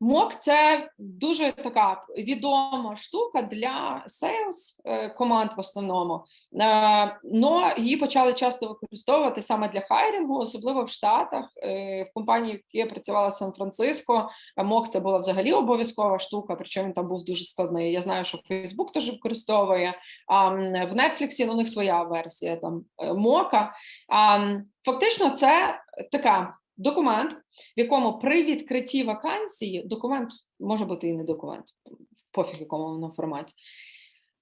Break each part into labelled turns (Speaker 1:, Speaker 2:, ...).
Speaker 1: Мок це дуже така відома штука для sales е, команд в основному. Е, Но її почали часто використовувати саме для хайрінгу, особливо в Штатах. Е, В компанії, в якій я працювала Сан-Франциско, мок це була взагалі обов'язкова штука, причому він там був дуже складний. Я знаю, що Facebook теж використовує. В Netflix у них своя версія там мока. Фактично, це така документ, в якому при відкритті вакансії документ може бути і не документ, пофіг якому воно форматі.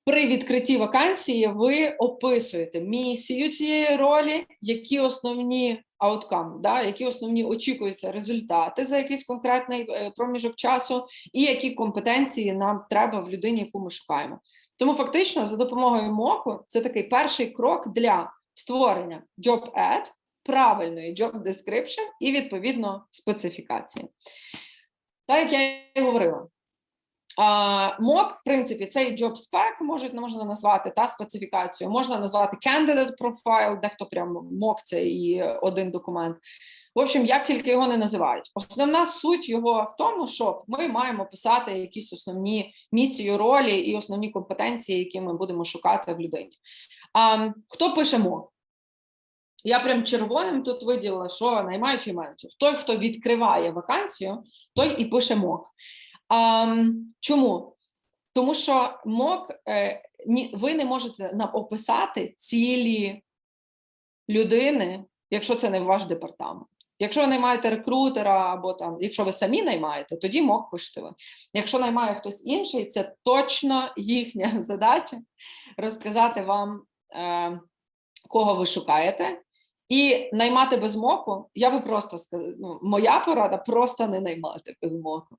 Speaker 1: При відкритті вакансії ви описуєте місію цієї ролі, які основні ауткам, да, які основні очікуються результати за якийсь конкретний е, проміжок часу, і які компетенції нам треба в людині, яку ми шукаємо. Тому фактично, за допомогою МОКу, це такий перший крок для створення job ad, правильної job description і відповідно специфікації. Так як я і говорила. МОК, в принципі, цей job spec можуть можна назвати та специфікацію, можна назвати candidate profile, дехто прямо МОК це і один документ. В общем, як тільки його не називають. Основна суть його в тому, що ми маємо писати якісь основні місію ролі і основні компетенції, які ми будемо шукати в людині. А, хто пише МОК? Я прям червоним тут виділила, що наймаючий менеджер. Той, хто відкриває вакансію, той і пише МОК. А, чому? Тому що МОК е, ви не можете нам описати цілі людини, якщо це не ваш департамент. Якщо ви наймаєте рекрутера, або там, якщо ви самі наймаєте, тоді МОК пишете ви. Якщо наймає хтось інший, це точно їхня задача розказати вам, е, кого ви шукаєте. І наймати без моку, я би просто сказала, ну, моя порада просто не наймати без моку.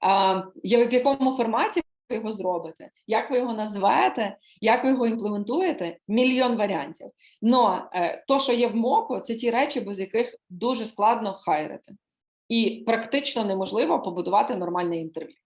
Speaker 1: А, в якому форматі ви його зробите, як ви його назвете, як ви його імплементуєте, мільйон варіантів. Но е, то, що є в моку, це ті речі, без яких дуже складно хайрити. І практично неможливо побудувати нормальне інтерв'ю.